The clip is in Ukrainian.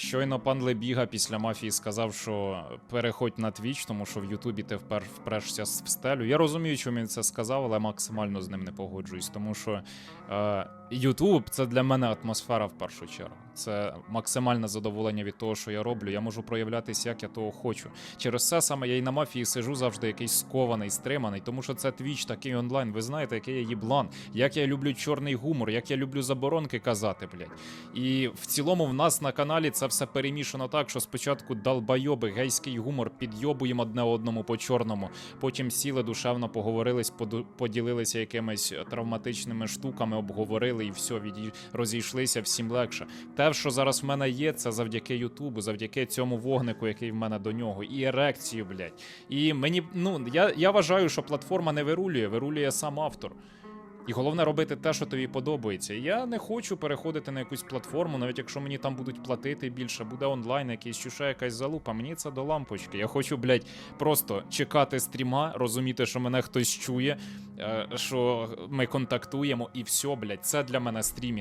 щойно пан Лебіга після мафії сказав, що переходь на Twitch, тому що в Ютубі ти впер впрешся в стелю. Я розумію, чому він це сказав, але максимально з ним не погоджуюсь, тому що е, Ютуб це для мене атмосфера в першу чергу. Це максимальне задоволення від того, що я роблю. Я можу проявлятися, як я того хочу. Через це саме я і на мафії сижу завжди якийсь скований, стриманий, тому що це Twitch, такий онлайн. Ви знаєте, який я їблан, як я люблю чорний гумор, як я люблю заборонки казати, блядь. І в цілому в нас на каналі це все перемішано так, що спочатку долбайоби, гейський гумор, підйобуємо одне одному по чорному. Потім сіли душевно, поговорились, поділилися якимись травматичними штуками, обговорили і все, відій... розійшлися всім легше. Те, що зараз в мене є, це завдяки Ютубу, завдяки цьому вогнику, який в мене до нього, і ерекцію, блядь. І мені, ну, я, я вважаю, що платформа не вирулює, вирулює сам автор. І головне робити те, що тобі подобається. Я не хочу переходити на якусь платформу, навіть якщо мені там будуть платити більше, буде онлайн якийсь чи ще якась залупа. Мені це до лампочки. Я хочу, блядь, просто чекати стріма, розуміти, що мене хтось чує, е, що ми контактуємо, і все, блядь, це для мене стрімінг.